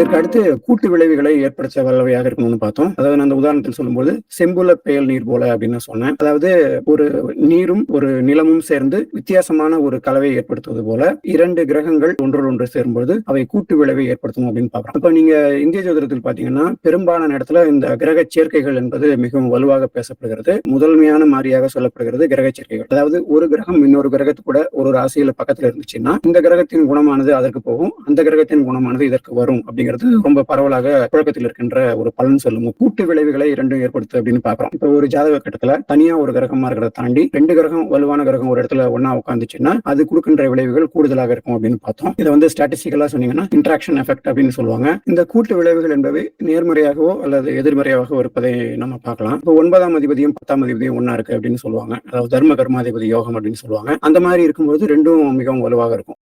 இதற்கு அடுத்து கூட்டு விளைவுகளை ஏற்படுத்த வல்லவையாக இருக்கணும்னு பார்த்தோம். அதாவது நான் அந்த உதாரணத்தில் சொல்லும்போது செம்புல பெயல் நீர் போல அப்படின்னு சொன்னேன். அதாவது ஒரு நீரும் ஒரு நிலமும் சேர்ந்து வித்தியாசமான ஒரு கலவையை ஏற்படுத்துவது போல இரண்டு கிரகங்கள் ஒன்றோடு ஒன்று சேரும்போது அவை கூட்டு விளைவை ஏற்படுத்தும் அப்படின்னு பார்க்கலாம் இப்ப நீங்க இந்திய ஜோதிடத்தில் பாத்தீங்கன்னா பெரும்பாலான இடத்துல இந்த கிரக சேர்க்கைகள் என்பது மிகவும் வலுவாக பேசப்படுகிறது. முதன்மையான மாதிரியாக சொல்லப்படுகிறது கிரக சேர்க்கைகள். அதாவது ஒரு கிரகம் இன்னொரு கிரகத்து கூட ஒரு ராசியில பக்கத்துல இருந்துச்சுன்னா இந்த கிரகத்தின் குணமானது அதற்கு போகும். அந்த கிரகத்தின் குணமானது இதற்கு வரும் அப்படிங்கிறது ரொம்ப பரவலாக புழக்கத்தில் இருக்கின்ற ஒரு பலன் சொல்லும் கூட்டு விளைவுகளை இரண்டும் ஏற்படுத்து அப்படின்னு பாக்குறோம் இப்போ ஒரு ஜாதக கட்டத்துல தனியா ஒரு கிரகமா இருக்கிறத தாண்டி ரெண்டு கிரகம் வலுவான கிரகம் ஒரு இடத்துல ஒன்னா உட்காந்துச்சுன்னா அது கொடுக்கின்ற விளைவுகள் கூடுதலாக இருக்கும் அப்படின்னு பார்த்தோம். இதை வந்து ஸ்டாட்டிஸ்டிக்கலா சொன்னீங்கன்னா இன்ட்ராக்ஷன் எஃபெக்ட் அப்படின்னு சொல்லுவாங்க. இந்த கூட்டு விளைவுகள் என்பவை நேர்மறையாகவோ அல்லது எதிர்மறையாகவோ இருப்பதை நம்ம பார்க்கலாம். இப்போ ஒன்பதாம் அதிபதியும் பத்தாம் அதிபதியும் ஒன்னா இருக்கு அப்படின்னு சொல்லுவாங்க. அதாவது தர்ம கர்மாதிபதி யோகம் அப்படின்னு சொல்லுவாங்க. அந்த மாதிரி இருக்கும்போது ரெண்டும் மிகவும் வலுவாக இருக்கும்.